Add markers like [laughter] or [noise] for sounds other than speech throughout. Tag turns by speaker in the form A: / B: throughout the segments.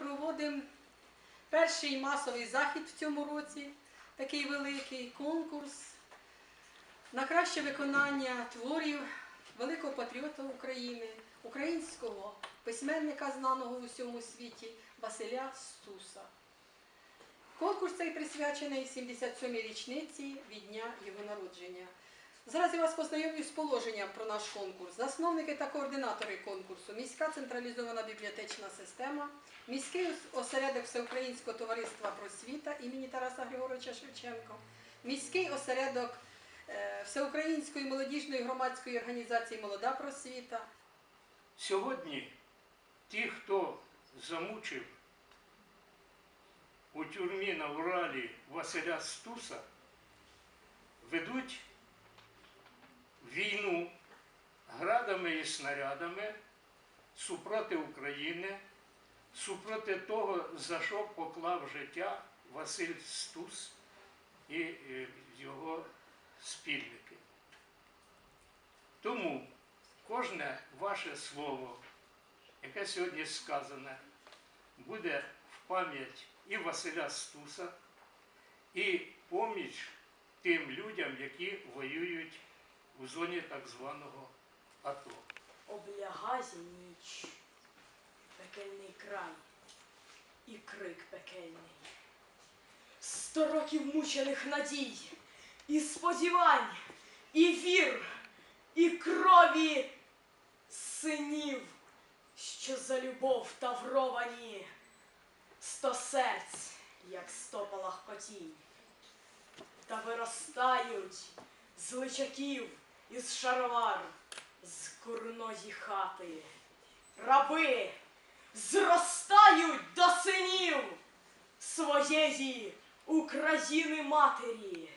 A: проводимо перший масовий захід в цьому році, такий великий конкурс на краще виконання творів великого патріота України, українського письменника, знаного у всьому світі Василя Стуса. Конкурс цей присвячений 77-й річниці від дня його народження. Зараз я вас познайомлю з положенням про наш конкурс. Засновники та координатори конкурсу, міська централізована бібліотечна система, міський осередок Всеукраїнського товариства просвіта імені Тараса Григоровича Шевченка, міський осередок е, Всеукраїнської молодіжної громадської організації Молода просвіта,
B: Сьогодні ті, хто замучив у тюрмі на Уралі Василя Стуса, ведуть війну градами і снарядами супроти України, супроти того, за що поклав життя Василь Стус і е, його спільники. Тому кожне ваше слово, яке сьогодні сказане, буде в пам'ять і Василя Стуса, і поміч тим людям, які воюють у зоні так званого АТО.
C: Облягає ніч, пекельний край і крик пекельний. Сто років мучених надій, і сподівань, і вір, і крові синів, що за любов тавровані, сто серць, як сто палахкотінь. Та виростають з личаків із шаровар, з курної хати. Раби зростають до синів своєї України матері.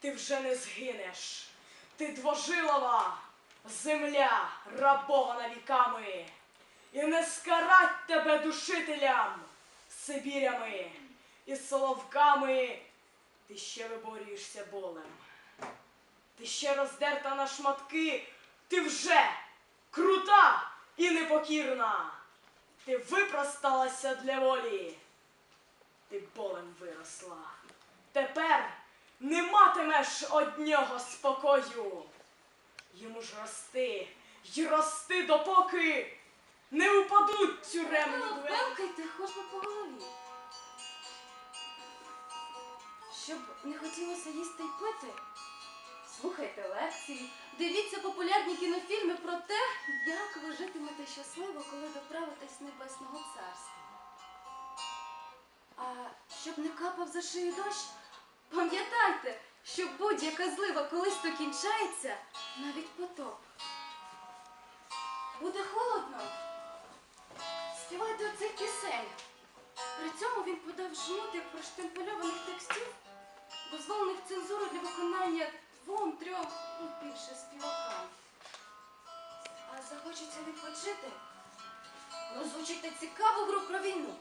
C: Ти вже не згинеш, ти двожилова земля, рабована віками, і не скарать тебе душителям, Сибірями і соловками. Ти ще виборюєшся болем. Ти ще роздерта на шматки, ти вже крута і непокірна. Ти випросталася для волі, ти болем виросла. Тепер не матимеш однього спокою. Йому ж рости й рости, допоки не упадуть тюремні
D: Ну,
C: двері.
D: Бамкайте хоч би по голові. Щоб не хотілося їсти й пити, слухайте лекції, дивіться популярні кінофільми про те, як ви житимете щасливо, коли доправитесь небесного царства. А щоб не капав за шию дощ, пам'ятайте, що будь-яка злива колись то кінчається, навіть потоп. Буде холодно. Співайте оцих пісень. При цьому він подав жмутик проштемпельованих текстів, дозволених цензуру для виконання двом, трьом і більше співакам. А захочеться відпочити, розучите цікаву гру про війну.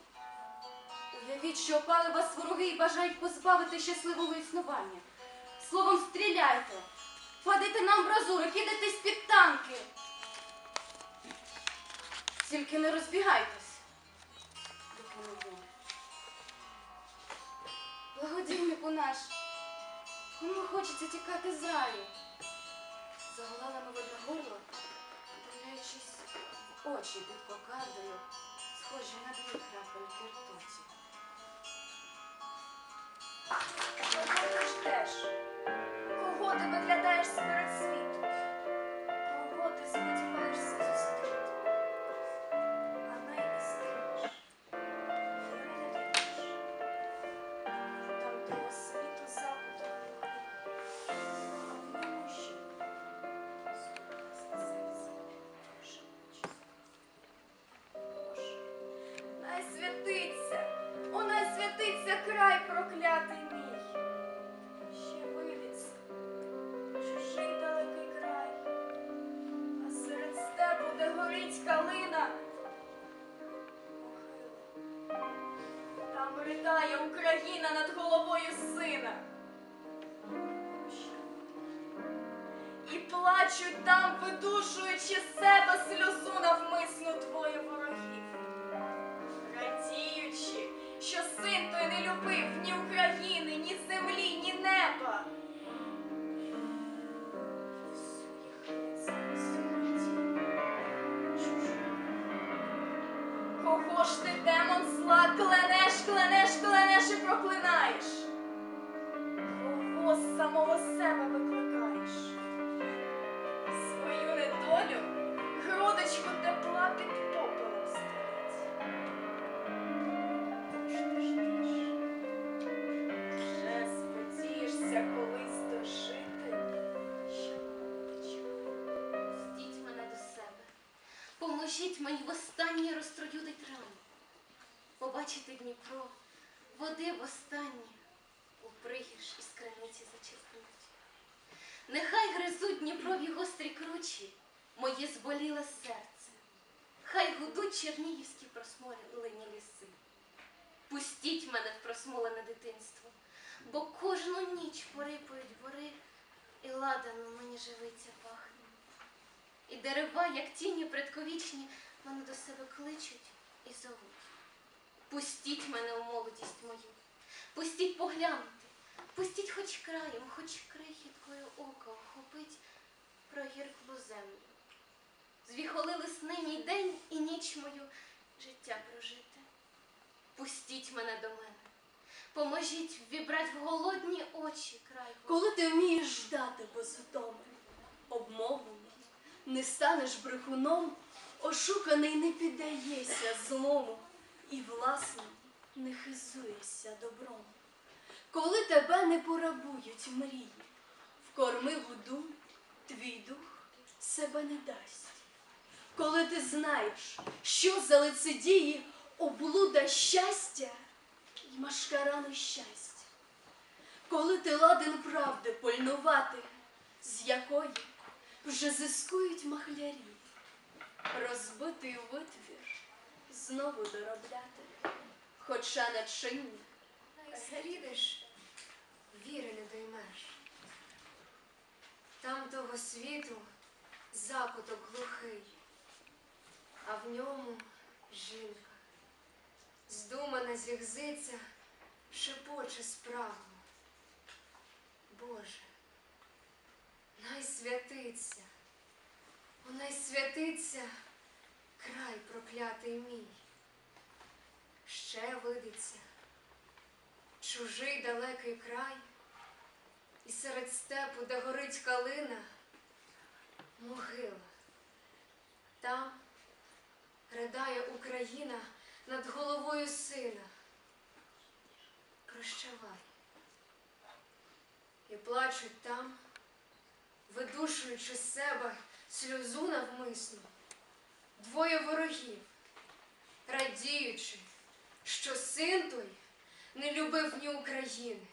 D: Уявіть, що опали вас вороги і бажають позбавити щасливого існування. Словом, стріляйте, падайте на амбразури, кидайтесь під танки. Тільки не розбігайтесь. не вмре. Благодійнику наш, кому хочеться тікати з раю? Заголала одне горло, дивлячись в очі під кокардою, схожі на дві крапельки ртуті.
E: Україна над головою сина. І плачуть там, видушуючи з
F: мені востаннє розтроюдить рану. Побачити Дніпро, води востаннє у пригірш із криниці зачерпнуть. Нехай гризуть Дніпрові гострі кручі, моє зболіле серце. Хай гудуть чернігівські просмолені ліси. Пустіть мене в просмолене дитинство, бо кожну ніч порипують бори, і ладаном мені живиться пахне. І дерева, як тіні предковічні, мене до себе кличуть і зовуть. Пустіть мене у молодість мою, пустіть поглянути, пустіть хоч краєм, хоч крихіткою ока охопить прогірклу землю. Звіхолили сни мій день і ніч мою життя прожити. Пустіть мене до мене, поможіть ввібрать в голодні очі край.
G: Коли ти вмієш ждати без втоми, обмовлений, не станеш брехуном, ошуканий не піддаєшся злому і, власне, не хизуєшся добром. Коли тебе не порабують мрії, вкорми гуду, твій дух себе не дасть. Коли ти знаєш, що за лицедії облуда щастя й машкара нещастя. Коли ти ладен правди пильнувати, з якої вже зискують махлярі, розбитий витвір знову доробляти, хоча начиння
H: Слідиш, віри не доймеш. Там того світу закуток глухий, а в ньому жінка. Здумана зігзиця, шепоче справу. Боже, най святиться, о, най святиться край проклятий мій. Ще видиться чужий далекий край, і серед степу, де горить калина, могила. Там ридає Україна над головою сина. Прощавай. І плачуть там, видушуючи з себе сльозу навмисну, двоє ворогів, радіючи, що син той не любив ні України,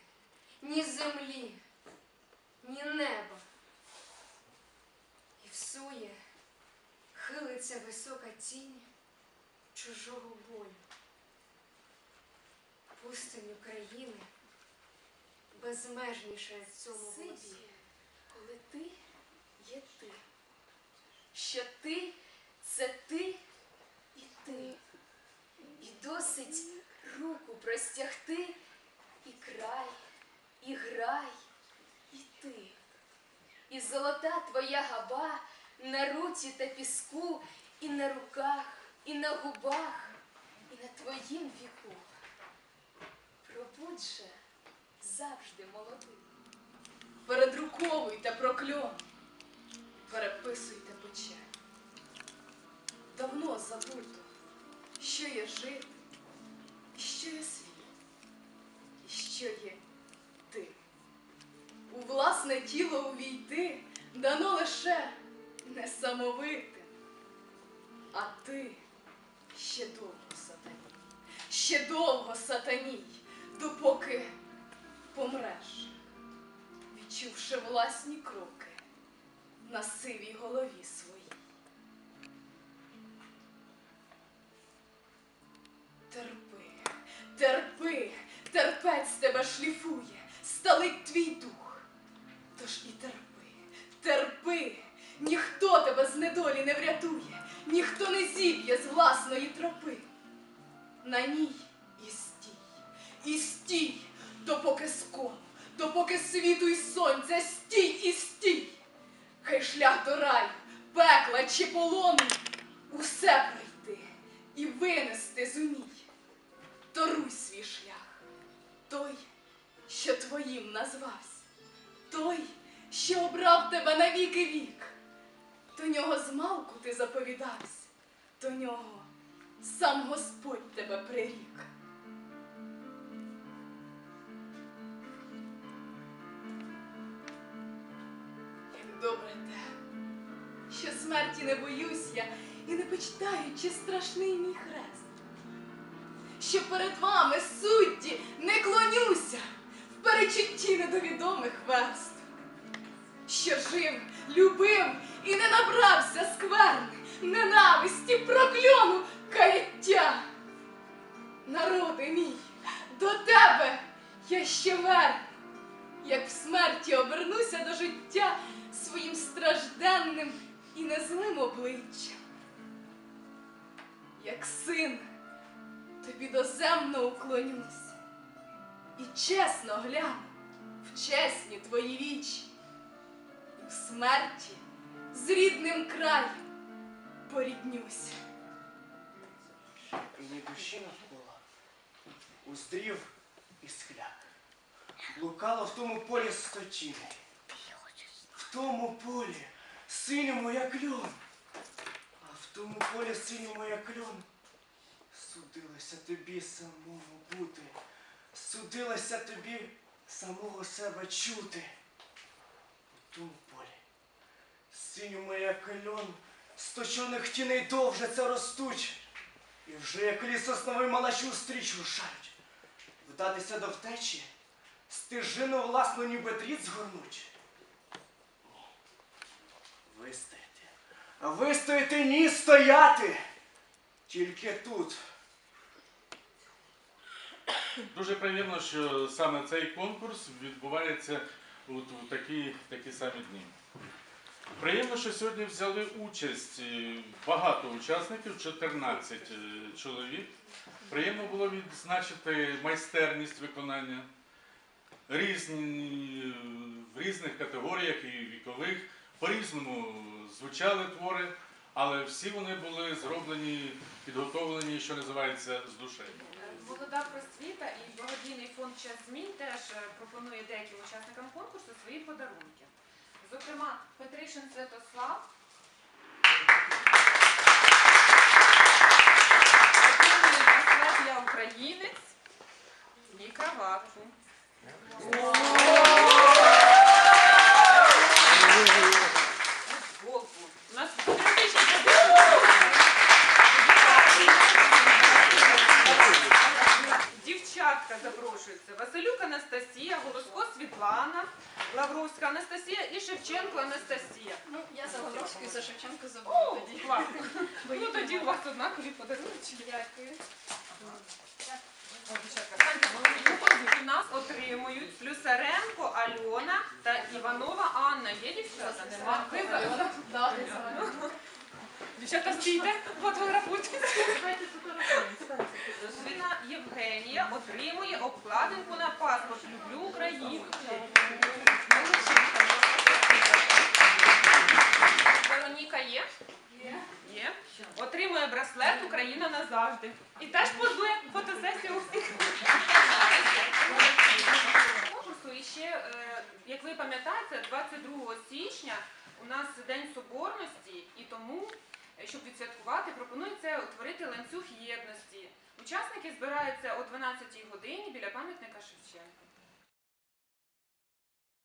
H: ні землі, ні неба. І всує хилиться висока тінь чужого болю. Пустинь України безмежніша в цьому.
G: Сибі, коли ти є ти, що ти це ти і ти, і досить руку простягти, і край, і грай, і ти, і золота твоя габа на руці та піску, і на руках, і на губах, і на твоїм віку. Пробудь завжди молодий. Передруковуйте прокльон, переписуйте печаль. Давно забуто, що є жити, і що є світ, і що є ти. У власне тіло увійти дано лише несамовитим, а ти ще довго сатаній, ще довго сатаній, допоки помреш, відчувши власні кроки на сивій голові своїй. Терпи, терпи, терпець тебе шліфує, сталить твій дух. Тож і терпи, терпи, ніхто тебе з недолі не врятує, ніхто не зіб'є з власної тропи. На ній і стій, і стій, допоки скон, допоки світу й сонця, стій і стій. Хай шлях до раю, пекла чи полону, усе пройти і винести Торуй свій шлях, той, що твоїм назвався, той, що обрав тебе на віки вік. До нього змалку ти заповідався, до нього сам Господь тебе прирік. Як добре те, що смерті не боюсь я і не почитаю, чи страшний мій хрест. Що перед вами, судді, не клонюся в перечутті недовідомих верст. Що жив, любив і не набрався скверни, ненависті, прокльону, каяття. Народи мій, до тебе я ще верну, як в смерті обернуся до життя своїм стражденним і незлим обличчям. Як син, тобі доземно уклонюсь і чесно гляну в чесні твої вічі, і в смерті з рідним краєм поріднюсь.
I: Ні душі навколо, уздрів і скляк. Блукало в тому полі сточини. В тому полі синьому як льон. А в тому полі синьому як льон. Судилося тобі самому бути. Судилося тобі самого себе чути. У тому полі синьому як льон, сточених тіней довжаться ростуть. І вже як лісосновий малачу стріч рушають. Вдатися до втечі, стежину власну ніби дріт згорнуть. Ні. Вистояти. Вистояти ні стояти. Тільки тут.
J: Дуже приємно, що саме цей конкурс відбувається у такі, такі самі дні. Приємно, що сьогодні взяли участь багато учасників, 14 е, чоловік. Приємно було відзначити майстерність виконання різні, е, в різних категоріях і вікових. По-різному звучали твори, але всі вони були зроблені, підготовлені, що називається, з душею.
K: Молода просвіта і благодійний фонд час змін теж е, пропонує деяким учасникам конкурсу свої подарунки. Зокрема, Петришин Святослав. для українець і краватку. Шевченко Анастасія.
G: Ну, я за Лавровську і за Шевченко забула тоді.
K: класно. [laughs] Ну тоді у вас однакові подарунки.
G: Дякую.
K: У нас отримують Слюсаренко Альона та Іванова Анна. Є дівчата? Нема? Ви за-. Дівчата, стійте, фотографуйтесь. Свіна Євгенія отримує обкладинку на паспорт. Люблю Україну. Вероніка є? Є. Отримує браслет Україна назавжди. І теж позує фотосесію у всіх. Конкурсу і ще, е, як ви пам'ятаєте, 22 січня у нас День Соборності, і тому, е, щоб відсвяткувати, пропонується утворити ланцюг єдності. Учасники збираються о 12 годині біля пам'ятника Шевченка.